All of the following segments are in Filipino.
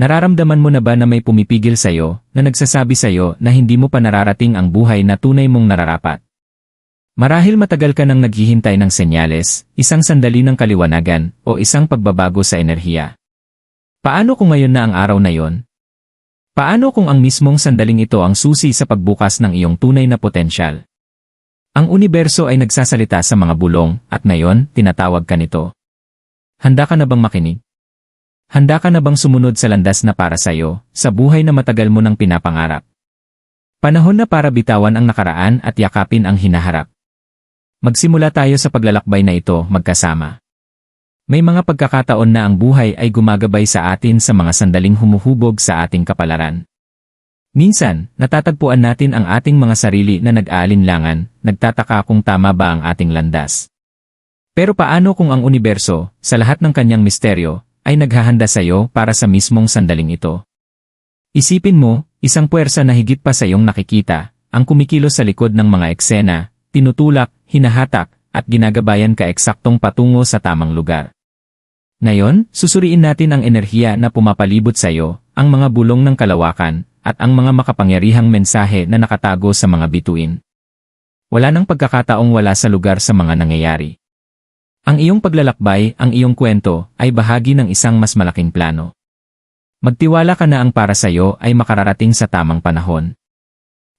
Nararamdaman mo na ba na may pumipigil sa'yo, na nagsasabi sa'yo na hindi mo pa nararating ang buhay na tunay mong nararapat? Marahil matagal ka nang naghihintay ng senyales, isang sandali ng kaliwanagan, o isang pagbabago sa enerhiya. Paano kung ngayon na ang araw na yon? Paano kung ang mismong sandaling ito ang susi sa pagbukas ng iyong tunay na potensyal? Ang universo ay nagsasalita sa mga bulong, at ngayon, tinatawag ka nito. Handa ka na bang makinig? Handa ka na bang sumunod sa landas na para sa'yo, sa buhay na matagal mo nang pinapangarap? Panahon na para bitawan ang nakaraan at yakapin ang hinaharap. Magsimula tayo sa paglalakbay na ito magkasama. May mga pagkakataon na ang buhay ay gumagabay sa atin sa mga sandaling humuhubog sa ating kapalaran. Minsan, natatagpuan natin ang ating mga sarili na nag-aalinlangan, nagtataka kung tama ba ang ating landas. Pero paano kung ang universo, sa lahat ng kanyang misteryo, ay naghahanda sa iyo para sa mismong sandaling ito. Isipin mo, isang puwersa na higit pa sa iyong nakikita, ang kumikilos sa likod ng mga eksena, tinutulak, hinahatak, at ginagabayan ka eksaktong patungo sa tamang lugar. Ngayon, susuriin natin ang enerhiya na pumapalibot sa iyo, ang mga bulong ng kalawakan, at ang mga makapangyarihang mensahe na nakatago sa mga bituin. Wala nang pagkakataong wala sa lugar sa mga nangyayari. Ang iyong paglalakbay, ang iyong kwento, ay bahagi ng isang mas malaking plano. Magtiwala ka na ang para sa iyo ay makararating sa tamang panahon.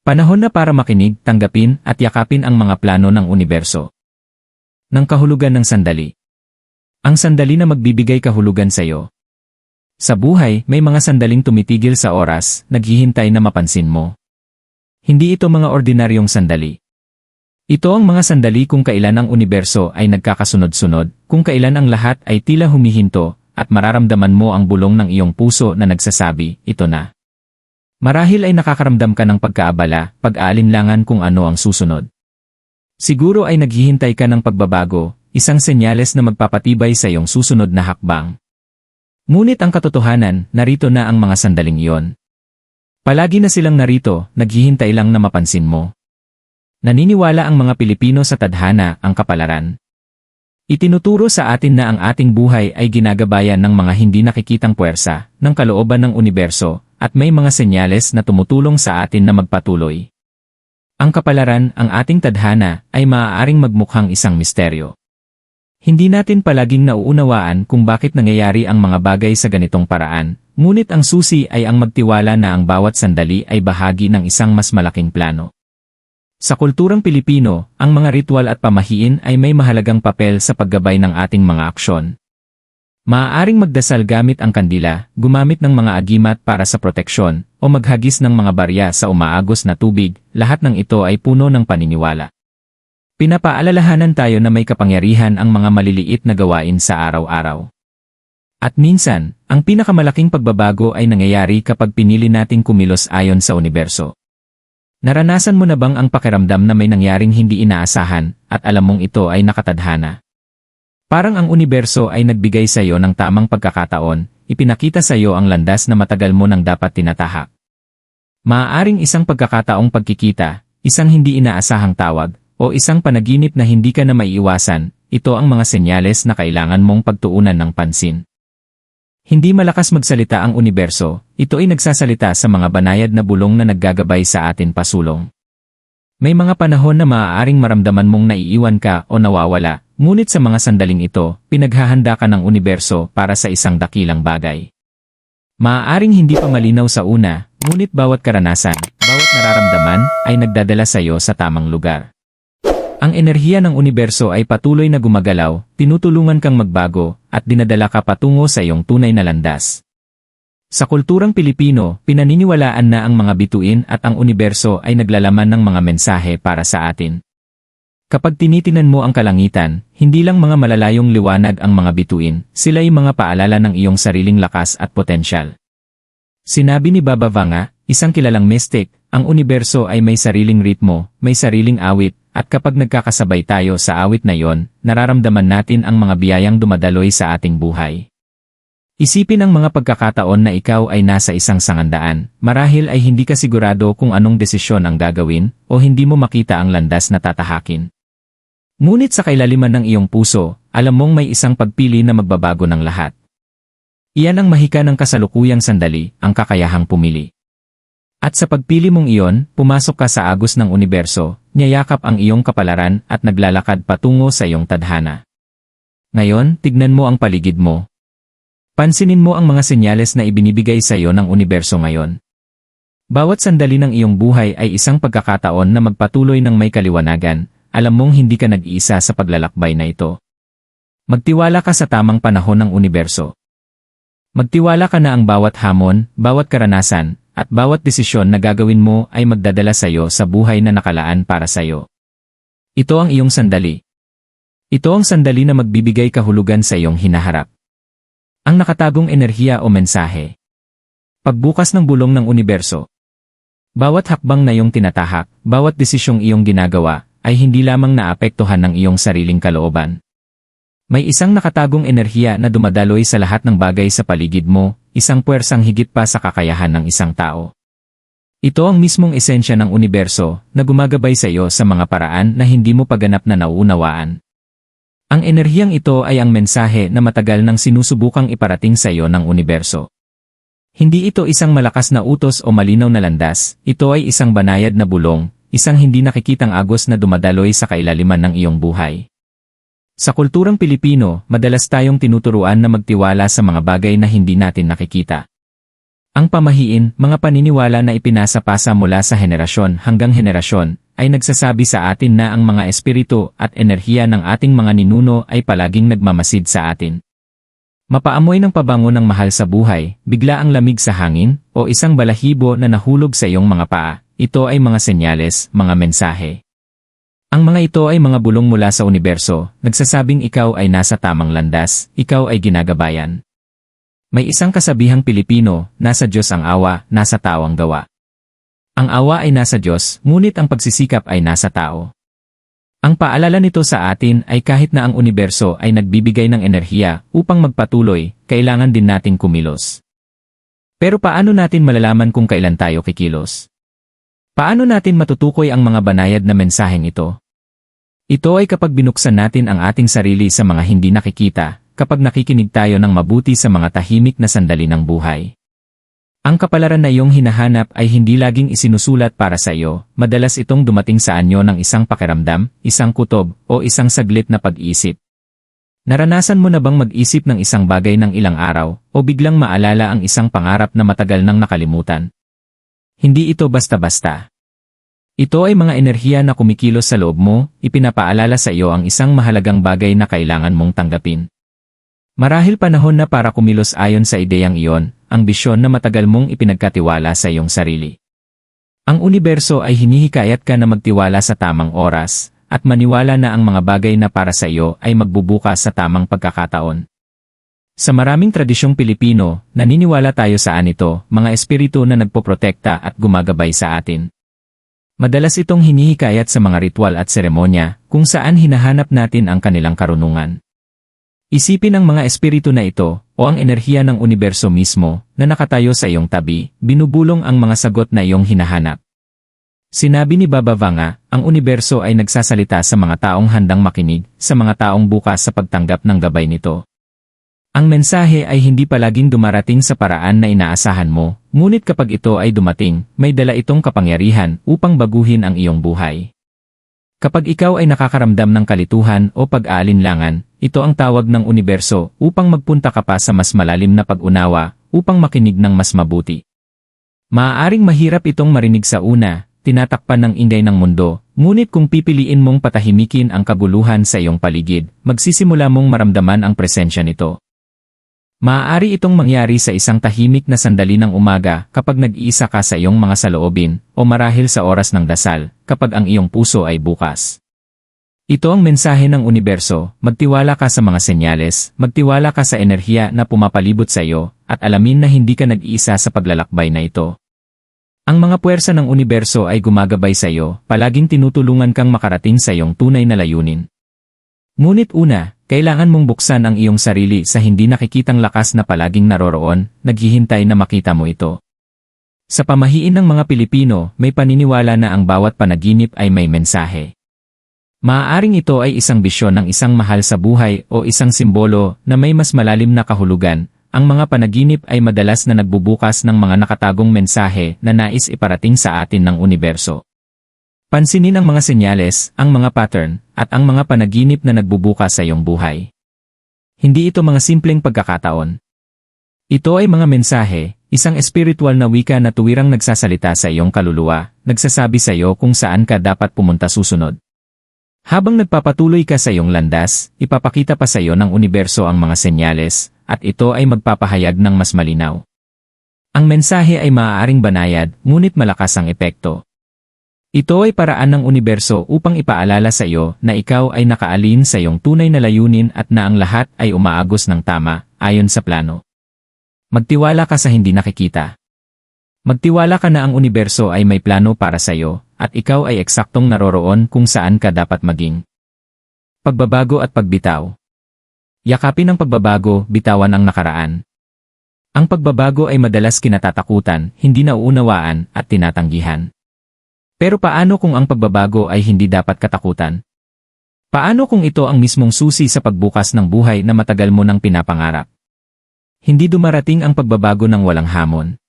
Panahon na para makinig, tanggapin, at yakapin ang mga plano ng universo. Ng kahulugan ng sandali. Ang sandali na magbibigay kahulugan sa iyo. Sa buhay, may mga sandaling tumitigil sa oras, naghihintay na mapansin mo. Hindi ito mga ordinaryong sandali. Ito ang mga sandali kung kailan ang universo ay nagkakasunod-sunod, kung kailan ang lahat ay tila humihinto, at mararamdaman mo ang bulong ng iyong puso na nagsasabi, ito na. Marahil ay nakakaramdam ka ng pagkaabala, pag-aalinlangan kung ano ang susunod. Siguro ay naghihintay ka ng pagbabago, isang senyales na magpapatibay sa iyong susunod na hakbang. Ngunit ang katotohanan, narito na ang mga sandaling iyon. Palagi na silang narito, naghihintay lang na mapansin mo. Naniniwala ang mga Pilipino sa tadhana, ang kapalaran. Itinuturo sa atin na ang ating buhay ay ginagabayan ng mga hindi nakikitang puwersa, ng kalooban ng universo, at may mga senyales na tumutulong sa atin na magpatuloy. Ang kapalaran, ang ating tadhana, ay maaaring magmukhang isang misteryo. Hindi natin palaging nauunawaan kung bakit nangyayari ang mga bagay sa ganitong paraan, ngunit ang susi ay ang magtiwala na ang bawat sandali ay bahagi ng isang mas malaking plano. Sa kulturang Pilipino, ang mga ritual at pamahiin ay may mahalagang papel sa paggabay ng ating mga aksyon. Maaaring magdasal gamit ang kandila, gumamit ng mga agimat para sa proteksyon, o maghagis ng mga barya sa umaagos na tubig, lahat ng ito ay puno ng paniniwala. Pinapaalalahanan tayo na may kapangyarihan ang mga maliliit na gawain sa araw-araw. At minsan, ang pinakamalaking pagbabago ay nangyayari kapag pinili nating kumilos ayon sa universo. Naranasan mo na bang ang pakiramdam na may nangyaring hindi inaasahan at alam mong ito ay nakatadhana? Parang ang universo ay nagbigay sa iyo ng tamang pagkakataon, ipinakita sa iyo ang landas na matagal mo nang dapat tinatahak. Maaaring isang pagkakataong pagkikita, isang hindi inaasahang tawag, o isang panaginip na hindi ka na maiiwasan, ito ang mga senyales na kailangan mong pagtuunan ng pansin. Hindi malakas magsalita ang universo, ito ay nagsasalita sa mga banayad na bulong na naggagabay sa atin pasulong. May mga panahon na maaaring maramdaman mong naiiwan ka o nawawala, ngunit sa mga sandaling ito, pinaghahanda ka ng universo para sa isang dakilang bagay. Maaaring hindi pa malinaw sa una, ngunit bawat karanasan, bawat nararamdaman, ay nagdadala sa iyo sa tamang lugar. Ang enerhiya ng universo ay patuloy na gumagalaw, tinutulungan kang magbago, at dinadala ka patungo sa iyong tunay na landas. Sa kulturang Pilipino, pinaniniwalaan na ang mga bituin at ang universo ay naglalaman ng mga mensahe para sa atin. Kapag tinitinan mo ang kalangitan, hindi lang mga malalayong liwanag ang mga bituin, sila ay mga paalala ng iyong sariling lakas at potensyal. Sinabi ni Baba Vanga, isang kilalang mystic, ang universo ay may sariling ritmo, may sariling awit, at kapag nagkakasabay tayo sa awit na yon, nararamdaman natin ang mga biyayang dumadaloy sa ating buhay. Isipin ang mga pagkakataon na ikaw ay nasa isang sangandaan, marahil ay hindi ka sigurado kung anong desisyon ang gagawin, o hindi mo makita ang landas na tatahakin. Ngunit sa kailaliman ng iyong puso, alam mong may isang pagpili na magbabago ng lahat. Iyan ang mahika ng kasalukuyang sandali, ang kakayahang pumili. At sa pagpili mong iyon, pumasok ka sa agos ng universo, niyayakap ang iyong kapalaran at naglalakad patungo sa iyong tadhana. Ngayon, tignan mo ang paligid mo. Pansinin mo ang mga senyales na ibinibigay sa iyo ng universo ngayon. Bawat sandali ng iyong buhay ay isang pagkakataon na magpatuloy ng may kaliwanagan, alam mong hindi ka nag-iisa sa paglalakbay na ito. Magtiwala ka sa tamang panahon ng universo. Magtiwala ka na ang bawat hamon, bawat karanasan, at bawat desisyon na gagawin mo ay magdadala sa iyo sa buhay na nakalaan para sa iyo. Ito ang iyong sandali. Ito ang sandali na magbibigay kahulugan sa iyong hinaharap. Ang nakatagong enerhiya o mensahe. Pagbukas ng bulong ng universo. Bawat hakbang na iyong tinatahak, bawat desisyong iyong ginagawa, ay hindi lamang naapektuhan ng iyong sariling kalooban. May isang nakatagong enerhiya na dumadaloy sa lahat ng bagay sa paligid mo, isang puwersang higit pa sa kakayahan ng isang tao. Ito ang mismong esensya ng universo na gumagabay sa iyo sa mga paraan na hindi mo paganap na nauunawaan. Ang enerhiyang ito ay ang mensahe na matagal nang sinusubukang iparating sa iyo ng universo. Hindi ito isang malakas na utos o malinaw na landas, ito ay isang banayad na bulong, isang hindi nakikitang agos na dumadaloy sa kailaliman ng iyong buhay. Sa kulturang Pilipino, madalas tayong tinuturuan na magtiwala sa mga bagay na hindi natin nakikita. Ang pamahiin, mga paniniwala na ipinasa-pasa mula sa henerasyon hanggang henerasyon, ay nagsasabi sa atin na ang mga espiritu at enerhiya ng ating mga ninuno ay palaging nagmamasid sa atin. Mapaamoy ng pabango ng mahal sa buhay, bigla ang lamig sa hangin, o isang balahibo na nahulog sa iyong mga paa, ito ay mga senyales, mga mensahe. Ang mga ito ay mga bulong mula sa universo, nagsasabing ikaw ay nasa tamang landas, ikaw ay ginagabayan. May isang kasabihang Pilipino, nasa Diyos ang awa, nasa tao ang gawa. Ang awa ay nasa Diyos, ngunit ang pagsisikap ay nasa tao. Ang paalala nito sa atin ay kahit na ang universo ay nagbibigay ng enerhiya upang magpatuloy, kailangan din nating kumilos. Pero paano natin malalaman kung kailan tayo kikilos? Paano natin matutukoy ang mga banayad na mensaheng ito? Ito ay kapag binuksan natin ang ating sarili sa mga hindi nakikita, kapag nakikinig tayo ng mabuti sa mga tahimik na sandali ng buhay. Ang kapalaran na iyong hinahanap ay hindi laging isinusulat para sa iyo, madalas itong dumating sa anyo ng isang pakiramdam, isang kutob, o isang saglit na pag-isip. Naranasan mo na bang mag-isip ng isang bagay ng ilang araw, o biglang maalala ang isang pangarap na matagal nang nakalimutan? Hindi ito basta-basta. Ito ay mga enerhiya na kumikilos sa loob mo, ipinapaalala sa iyo ang isang mahalagang bagay na kailangan mong tanggapin. Marahil panahon na para kumilos ayon sa ideyang iyon, ang bisyon na matagal mong ipinagkatiwala sa iyong sarili. Ang universo ay hinihikayat ka na magtiwala sa tamang oras, at maniwala na ang mga bagay na para sa iyo ay magbubukas sa tamang pagkakataon. Sa maraming tradisyong Pilipino, naniniwala tayo sa anito, mga espiritu na nagpoprotekta at gumagabay sa atin. Madalas itong hinihikayat sa mga ritual at seremonya, kung saan hinahanap natin ang kanilang karunungan. Isipin ang mga espiritu na ito, o ang enerhiya ng universo mismo, na nakatayo sa iyong tabi, binubulong ang mga sagot na iyong hinahanap. Sinabi ni Baba Vanga, ang universo ay nagsasalita sa mga taong handang makinig, sa mga taong bukas sa pagtanggap ng gabay nito. Ang mensahe ay hindi palaging dumarating sa paraan na inaasahan mo, ngunit kapag ito ay dumating, may dala itong kapangyarihan upang baguhin ang iyong buhay. Kapag ikaw ay nakakaramdam ng kalituhan o pag-aalinlangan, ito ang tawag ng universo upang magpunta ka pa sa mas malalim na pag-unawa, upang makinig ng mas mabuti. Maaaring mahirap itong marinig sa una, tinatakpan ng inday ng mundo, ngunit kung pipiliin mong patahimikin ang kaguluhan sa iyong paligid, magsisimula mong maramdaman ang presensya nito. Maaari itong mangyari sa isang tahimik na sandali ng umaga kapag nag-iisa ka sa iyong mga saloobin o marahil sa oras ng dasal kapag ang iyong puso ay bukas. Ito ang mensahe ng universo, magtiwala ka sa mga senyales, magtiwala ka sa enerhiya na pumapalibot sa iyo, at alamin na hindi ka nag-iisa sa paglalakbay na ito. Ang mga puwersa ng universo ay gumagabay sa iyo, palaging tinutulungan kang makarating sa iyong tunay na layunin. Ngunit una, kailangan mong buksan ang iyong sarili sa hindi nakikitang lakas na palaging naroroon, naghihintay na makita mo ito. Sa pamahiin ng mga Pilipino, may paniniwala na ang bawat panaginip ay may mensahe. Maaaring ito ay isang bisyon ng isang mahal sa buhay o isang simbolo na may mas malalim na kahulugan, ang mga panaginip ay madalas na nagbubukas ng mga nakatagong mensahe na nais iparating sa atin ng universo. Pansinin ang mga senyales, ang mga pattern, at ang mga panaginip na nagbubukas sa iyong buhay. Hindi ito mga simpleng pagkakataon. Ito ay mga mensahe, isang espiritual na wika na tuwirang nagsasalita sa iyong kaluluwa, nagsasabi sa iyo kung saan ka dapat pumunta susunod. Habang nagpapatuloy ka sa iyong landas, ipapakita pa sa iyo ng universo ang mga senyales, at ito ay magpapahayag ng mas malinaw. Ang mensahe ay maaaring banayad, ngunit malakas ang epekto. Ito ay paraan ng universo upang ipaalala sa iyo na ikaw ay nakaalin sa iyong tunay na layunin at na ang lahat ay umaagos ng tama, ayon sa plano. Magtiwala ka sa hindi nakikita. Magtiwala ka na ang universo ay may plano para sa iyo, at ikaw ay eksaktong naroroon kung saan ka dapat maging. Pagbabago at pagbitaw. Yakapin ang pagbabago, bitawan ang nakaraan. Ang pagbabago ay madalas kinatatakutan, hindi nauunawaan, at tinatanggihan. Pero paano kung ang pagbabago ay hindi dapat katakutan? Paano kung ito ang mismong susi sa pagbukas ng buhay na matagal mo nang pinapangarap? Hindi dumarating ang pagbabago ng walang hamon.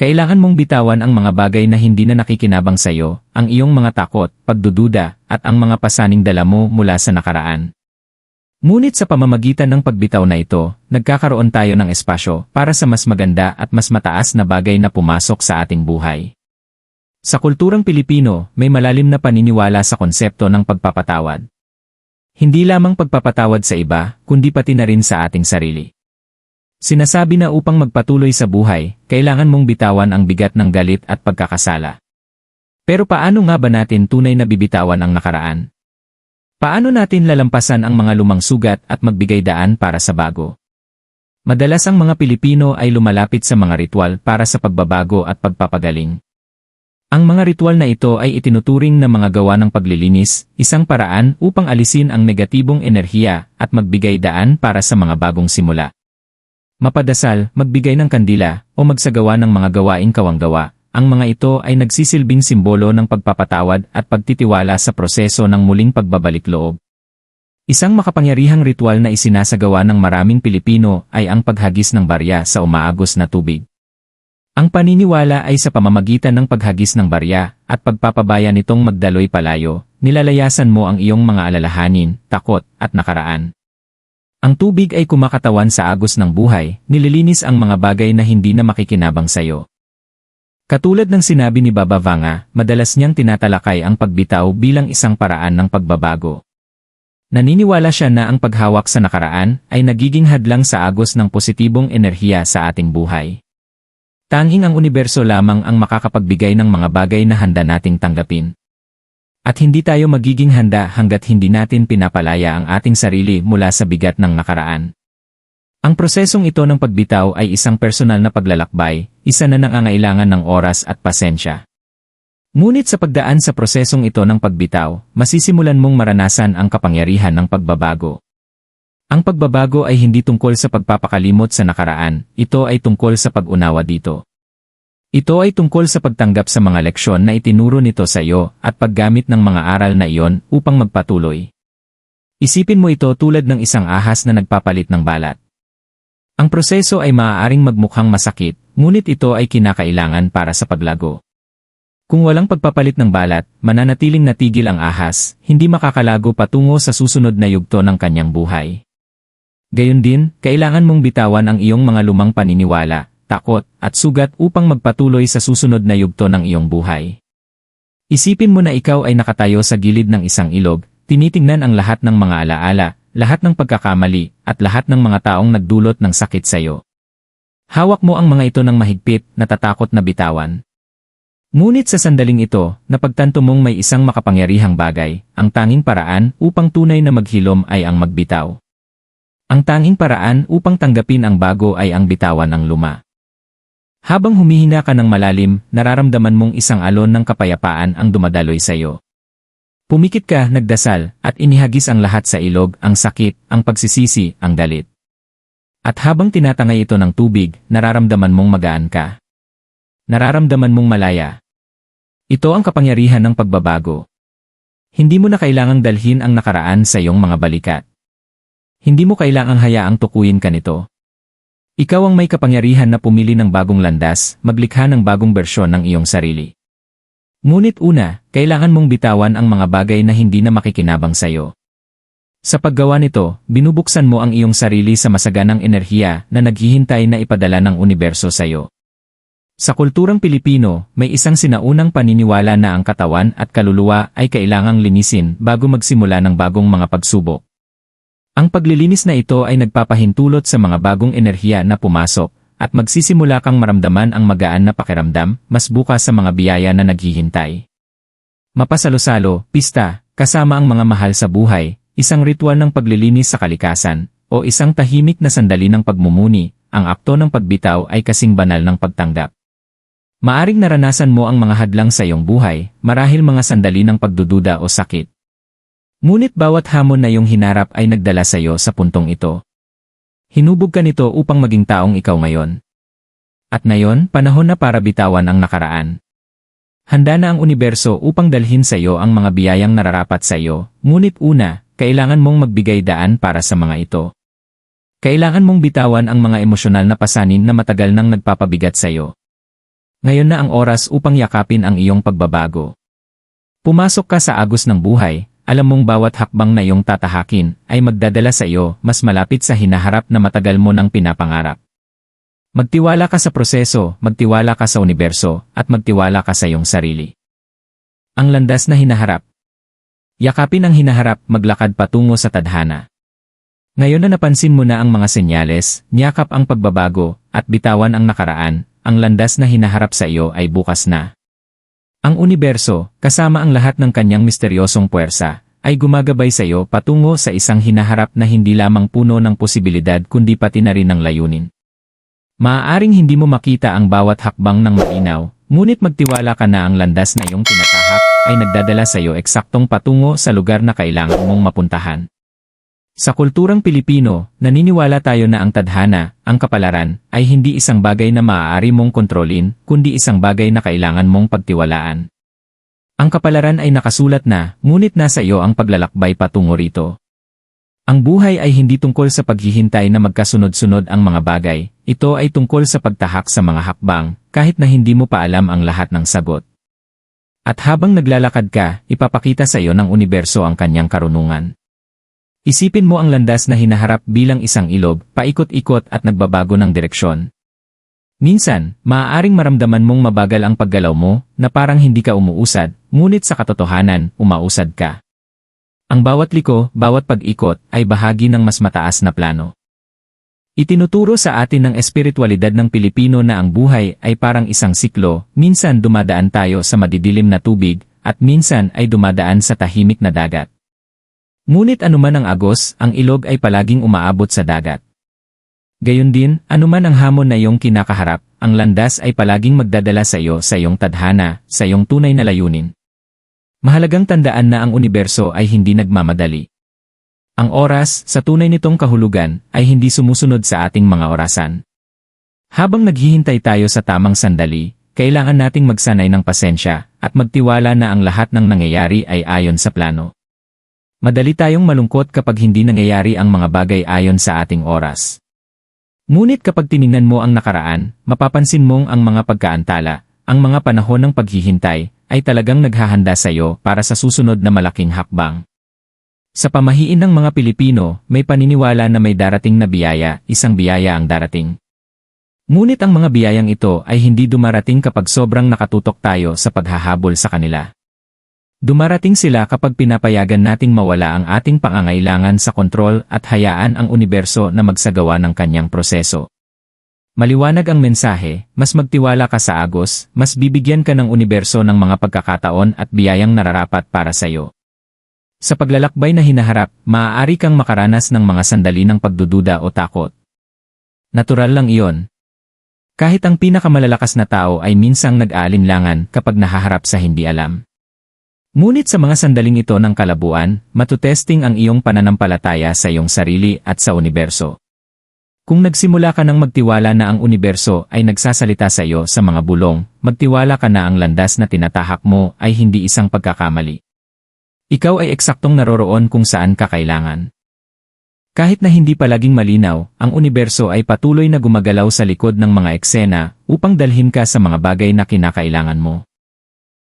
Kailangan mong bitawan ang mga bagay na hindi na nakikinabang sa iyo, ang iyong mga takot, pagdududa, at ang mga pasaning dala mo mula sa nakaraan. Ngunit sa pamamagitan ng pagbitaw na ito, nagkakaroon tayo ng espasyo para sa mas maganda at mas mataas na bagay na pumasok sa ating buhay. Sa kulturang Pilipino, may malalim na paniniwala sa konsepto ng pagpapatawad. Hindi lamang pagpapatawad sa iba, kundi pati na rin sa ating sarili. Sinasabi na upang magpatuloy sa buhay, kailangan mong bitawan ang bigat ng galit at pagkakasala. Pero paano nga ba natin tunay na bibitawan ang nakaraan? Paano natin lalampasan ang mga lumang sugat at magbigay daan para sa bago? Madalas ang mga Pilipino ay lumalapit sa mga ritual para sa pagbabago at pagpapagaling. Ang mga ritual na ito ay itinuturing na mga gawa ng paglilinis, isang paraan upang alisin ang negatibong enerhiya at magbigay daan para sa mga bagong simula. Mapadasal, magbigay ng kandila, o magsagawa ng mga gawaing kawanggawa, ang mga ito ay nagsisilbing simbolo ng pagpapatawad at pagtitiwala sa proseso ng muling pagbabalik loob. Isang makapangyarihang ritual na isinasagawa ng maraming Pilipino ay ang paghagis ng barya sa umaagos na tubig. Ang paniniwala ay sa pamamagitan ng paghagis ng barya at pagpapabaya nitong magdaloy palayo, nilalayasan mo ang iyong mga alalahanin, takot, at nakaraan. Ang tubig ay kumakatawan sa agos ng buhay, nililinis ang mga bagay na hindi na makikinabang sa iyo. Katulad ng sinabi ni Baba Vanga, madalas niyang tinatalakay ang pagbitaw bilang isang paraan ng pagbabago. Naniniwala siya na ang paghawak sa nakaraan ay nagiging hadlang sa agos ng positibong enerhiya sa ating buhay. Tanging ang universo lamang ang makakapagbigay ng mga bagay na handa nating tanggapin. At hindi tayo magiging handa hanggat hindi natin pinapalaya ang ating sarili mula sa bigat ng nakaraan. Ang prosesong ito ng pagbitaw ay isang personal na paglalakbay, isa na nangangailangan ng oras at pasensya. Ngunit sa pagdaan sa prosesong ito ng pagbitaw, masisimulan mong maranasan ang kapangyarihan ng pagbabago. Ang pagbabago ay hindi tungkol sa pagpapakalimot sa nakaraan, ito ay tungkol sa pag-unawa dito. Ito ay tungkol sa pagtanggap sa mga leksyon na itinuro nito sa iyo at paggamit ng mga aral na iyon upang magpatuloy. Isipin mo ito tulad ng isang ahas na nagpapalit ng balat. Ang proseso ay maaaring magmukhang masakit, ngunit ito ay kinakailangan para sa paglago. Kung walang pagpapalit ng balat, mananatiling natigil ang ahas, hindi makakalago patungo sa susunod na yugto ng kanyang buhay. Gayon din, kailangan mong bitawan ang iyong mga lumang paniniwala, takot, at sugat upang magpatuloy sa susunod na yugto ng iyong buhay. Isipin mo na ikaw ay nakatayo sa gilid ng isang ilog, tinitingnan ang lahat ng mga alaala, lahat ng pagkakamali, at lahat ng mga taong nagdulot ng sakit sa iyo. Hawak mo ang mga ito ng mahigpit, natatakot na bitawan. Ngunit sa sandaling ito, napagtanto mong may isang makapangyarihang bagay, ang tanging paraan upang tunay na maghilom ay ang magbitaw. Ang tanging paraan upang tanggapin ang bago ay ang bitawan ng luma. Habang humihina ka ng malalim, nararamdaman mong isang alon ng kapayapaan ang dumadaloy sa iyo. Pumikit ka, nagdasal, at inihagis ang lahat sa ilog, ang sakit, ang pagsisisi, ang galit. At habang tinatangay ito ng tubig, nararamdaman mong magaan ka. Nararamdaman mong malaya. Ito ang kapangyarihan ng pagbabago. Hindi mo na kailangang dalhin ang nakaraan sa iyong mga balikat. Hindi mo kailangang hayaang tukuyin ka nito. Ikaw ang may kapangyarihan na pumili ng bagong landas, maglikha ng bagong bersyon ng iyong sarili. Ngunit una, kailangan mong bitawan ang mga bagay na hindi na makikinabang sa'yo. Sa paggawa nito, binubuksan mo ang iyong sarili sa masaganang enerhiya na naghihintay na ipadala ng universo sa'yo. Sa kulturang Pilipino, may isang sinaunang paniniwala na ang katawan at kaluluwa ay kailangang linisin bago magsimula ng bagong mga pagsubok. Ang paglilinis na ito ay nagpapahintulot sa mga bagong enerhiya na pumasok at magsisimula kang maramdaman ang magaan na pakiramdam mas bukas sa mga biyaya na naghihintay. Mapasalo-salo, pista, kasama ang mga mahal sa buhay, isang ritual ng paglilinis sa kalikasan, o isang tahimik na sandali ng pagmumuni, ang akto ng pagbitaw ay kasing banal ng pagtanggap. Maaring naranasan mo ang mga hadlang sa iyong buhay, marahil mga sandali ng pagdududa o sakit. Ngunit bawat hamon na iyong hinarap ay nagdala sa iyo sa puntong ito. Hinubog ka nito upang maging taong ikaw ngayon. At ngayon, panahon na para bitawan ang nakaraan. Handa na ang universo upang dalhin sa iyo ang mga biyayang nararapat sa iyo, ngunit una, kailangan mong magbigay daan para sa mga ito. Kailangan mong bitawan ang mga emosyonal na pasanin na matagal nang nagpapabigat sa iyo. Ngayon na ang oras upang yakapin ang iyong pagbabago. Pumasok ka sa agos ng buhay, alam mong bawat hakbang na iyong tatahakin ay magdadala sa iyo mas malapit sa hinaharap na matagal mo nang pinapangarap. Magtiwala ka sa proseso, magtiwala ka sa universo, at magtiwala ka sa iyong sarili. Ang landas na hinaharap. Yakapin ang hinaharap, maglakad patungo sa tadhana. Ngayon na napansin mo na ang mga senyales, niyakap ang pagbabago, at bitawan ang nakaraan, ang landas na hinaharap sa iyo ay bukas na. Ang universo, kasama ang lahat ng kanyang misteryosong puwersa, ay gumagabay sa iyo patungo sa isang hinaharap na hindi lamang puno ng posibilidad kundi pati na rin ng layunin. Maaaring hindi mo makita ang bawat hakbang ng malinaw, ngunit magtiwala ka na ang landas na iyong tinatahak ay nagdadala sa iyo eksaktong patungo sa lugar na kailangan mong mapuntahan. Sa kulturang Pilipino, naniniwala tayo na ang tadhana, ang kapalaran, ay hindi isang bagay na maaari mong kontrolin, kundi isang bagay na kailangan mong pagtiwalaan. Ang kapalaran ay nakasulat na, ngunit nasa iyo ang paglalakbay patungo rito. Ang buhay ay hindi tungkol sa paghihintay na magkasunod-sunod ang mga bagay, ito ay tungkol sa pagtahak sa mga hakbang, kahit na hindi mo pa alam ang lahat ng sagot. At habang naglalakad ka, ipapakita sa iyo ng universo ang kanyang karunungan. Isipin mo ang landas na hinaharap bilang isang ilog, paikot-ikot at nagbabago ng direksyon. Minsan, maaaring maramdaman mong mabagal ang paggalaw mo, na parang hindi ka umuusad, ngunit sa katotohanan, umausad ka. Ang bawat liko, bawat pag-ikot, ay bahagi ng mas mataas na plano. Itinuturo sa atin ng espiritualidad ng Pilipino na ang buhay ay parang isang siklo, minsan dumadaan tayo sa madidilim na tubig, at minsan ay dumadaan sa tahimik na dagat. Ngunit anuman ang agos, ang ilog ay palaging umaabot sa dagat. Gayon din, anuman ang hamon na iyong kinakaharap, ang landas ay palaging magdadala sa iyo sa iyong tadhana, sa iyong tunay na layunin. Mahalagang tandaan na ang universo ay hindi nagmamadali. Ang oras, sa tunay nitong kahulugan, ay hindi sumusunod sa ating mga orasan. Habang naghihintay tayo sa tamang sandali, kailangan nating magsanay ng pasensya at magtiwala na ang lahat ng nangyayari ay ayon sa plano. Madali tayong malungkot kapag hindi nangyayari ang mga bagay ayon sa ating oras. Ngunit kapag tiningnan mo ang nakaraan, mapapansin mong ang mga pagkaantala, ang mga panahon ng paghihintay, ay talagang naghahanda sa iyo para sa susunod na malaking hakbang. Sa pamahiin ng mga Pilipino, may paniniwala na may darating na biyaya, isang biyaya ang darating. Ngunit ang mga biyayang ito ay hindi dumarating kapag sobrang nakatutok tayo sa paghahabol sa kanila. Dumarating sila kapag pinapayagan nating mawala ang ating pangangailangan sa kontrol at hayaan ang universo na magsagawa ng kanyang proseso. Maliwanag ang mensahe, mas magtiwala ka sa agos, mas bibigyan ka ng universo ng mga pagkakataon at biyayang nararapat para sa iyo. Sa paglalakbay na hinaharap, maaari kang makaranas ng mga sandali ng pagdududa o takot. Natural lang iyon. Kahit ang pinakamalalakas na tao ay minsang nag-aalinlangan kapag nahaharap sa hindi alam. Ngunit sa mga sandaling ito ng kalabuan, matutesting ang iyong pananampalataya sa iyong sarili at sa universo. Kung nagsimula ka ng magtiwala na ang universo ay nagsasalita sa iyo sa mga bulong, magtiwala ka na ang landas na tinatahak mo ay hindi isang pagkakamali. Ikaw ay eksaktong naroroon kung saan ka kailangan. Kahit na hindi palaging malinaw, ang universo ay patuloy na gumagalaw sa likod ng mga eksena upang dalhin ka sa mga bagay na kinakailangan mo.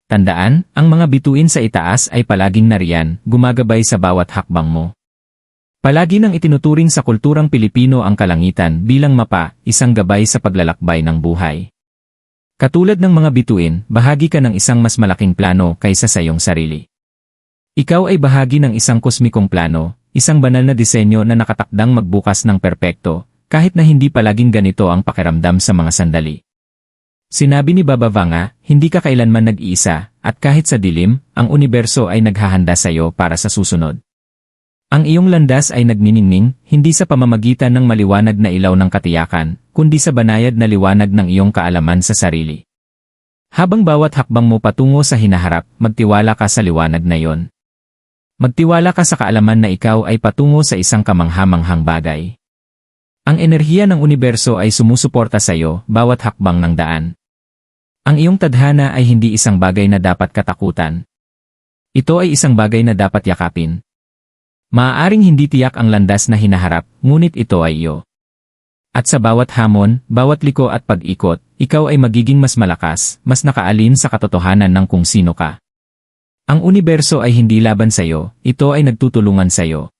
Tandaan, ang mga bituin sa itaas ay palaging nariyan, gumagabay sa bawat hakbang mo. Palagi nang itinuturing sa kulturang Pilipino ang kalangitan bilang mapa, isang gabay sa paglalakbay ng buhay. Katulad ng mga bituin, bahagi ka ng isang mas malaking plano kaysa sa iyong sarili. Ikaw ay bahagi ng isang kosmikong plano, isang banal na disenyo na nakatakdang magbukas ng perpekto, kahit na hindi palaging ganito ang pakiramdam sa mga sandali. Sinabi ni Baba Vanga, hindi ka kailanman nag-iisa, at kahit sa dilim, ang universo ay naghahanda sa iyo para sa susunod. Ang iyong landas ay nagniningning, hindi sa pamamagitan ng maliwanag na ilaw ng katiyakan, kundi sa banayad na liwanag ng iyong kaalaman sa sarili. Habang bawat hakbang mo patungo sa hinaharap, magtiwala ka sa liwanag na iyon. Magtiwala ka sa kaalaman na ikaw ay patungo sa isang kamanghamanghang bagay. Ang enerhiya ng universo ay sumusuporta sa iyo bawat hakbang ng daan. Ang iyong tadhana ay hindi isang bagay na dapat katakutan. Ito ay isang bagay na dapat yakapin. Maaaring hindi tiyak ang landas na hinaharap, ngunit ito ay iyo. At sa bawat hamon, bawat liko at pag-ikot, ikaw ay magiging mas malakas, mas nakaalin sa katotohanan ng kung sino ka. Ang universo ay hindi laban sa iyo, ito ay nagtutulungan sa iyo.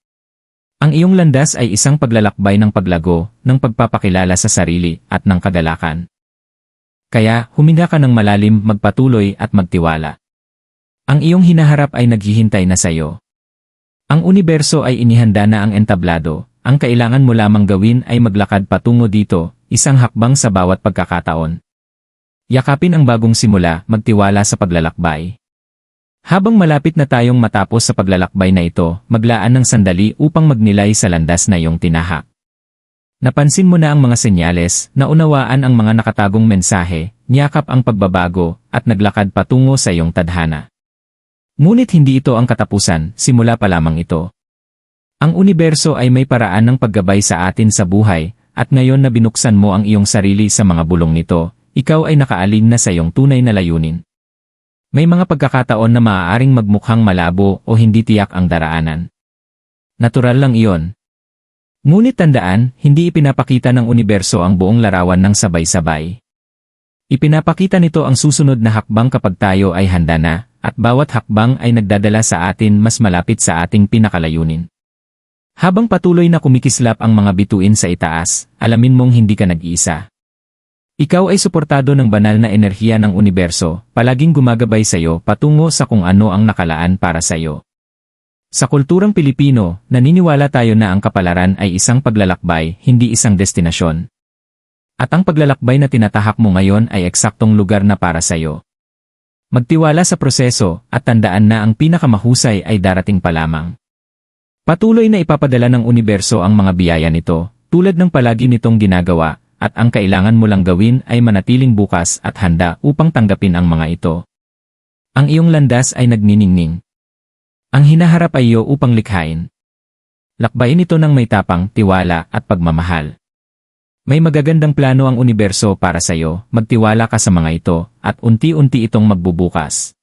Ang iyong landas ay isang paglalakbay ng paglago, ng pagpapakilala sa sarili, at ng kagalakan. Kaya, huminga ka ng malalim, magpatuloy at magtiwala. Ang iyong hinaharap ay naghihintay na sa iyo. Ang universo ay inihanda na ang entablado, ang kailangan mo lamang gawin ay maglakad patungo dito, isang hakbang sa bawat pagkakataon. Yakapin ang bagong simula, magtiwala sa paglalakbay. Habang malapit na tayong matapos sa paglalakbay na ito, maglaan ng sandali upang magnilay sa landas na iyong tinahak. Napansin mo na ang mga senyales, naunawaan ang mga nakatagong mensahe, niyakap ang pagbabago, at naglakad patungo sa iyong tadhana. Ngunit hindi ito ang katapusan, simula pa lamang ito. Ang universo ay may paraan ng paggabay sa atin sa buhay, at ngayon na binuksan mo ang iyong sarili sa mga bulong nito, ikaw ay nakaalin na sa iyong tunay na layunin. May mga pagkakataon na maaaring magmukhang malabo o hindi tiyak ang daraanan. Natural lang iyon. Ngunit tandaan, hindi ipinapakita ng universo ang buong larawan ng sabay-sabay. Ipinapakita nito ang susunod na hakbang kapag tayo ay handa na, at bawat hakbang ay nagdadala sa atin mas malapit sa ating pinakalayunin. Habang patuloy na kumikislap ang mga bituin sa itaas, alamin mong hindi ka nag-iisa. Ikaw ay suportado ng banal na enerhiya ng universo, palaging gumagabay sa iyo patungo sa kung ano ang nakalaan para sa iyo. Sa kulturang Pilipino, naniniwala tayo na ang kapalaran ay isang paglalakbay, hindi isang destinasyon. At ang paglalakbay na tinatahak mo ngayon ay eksaktong lugar na para sa iyo. Magtiwala sa proseso at tandaan na ang pinakamahusay ay darating pa lamang. Patuloy na ipapadala ng universo ang mga biyaya nito, tulad ng palagi nitong ginagawa, at ang kailangan mo lang gawin ay manatiling bukas at handa upang tanggapin ang mga ito. Ang iyong landas ay nagniningning. Ang hinaharap ay iyo upang likhain. Lakbayin ito ng may tapang, tiwala at pagmamahal. May magagandang plano ang universo para sa iyo, magtiwala ka sa mga ito, at unti-unti itong magbubukas.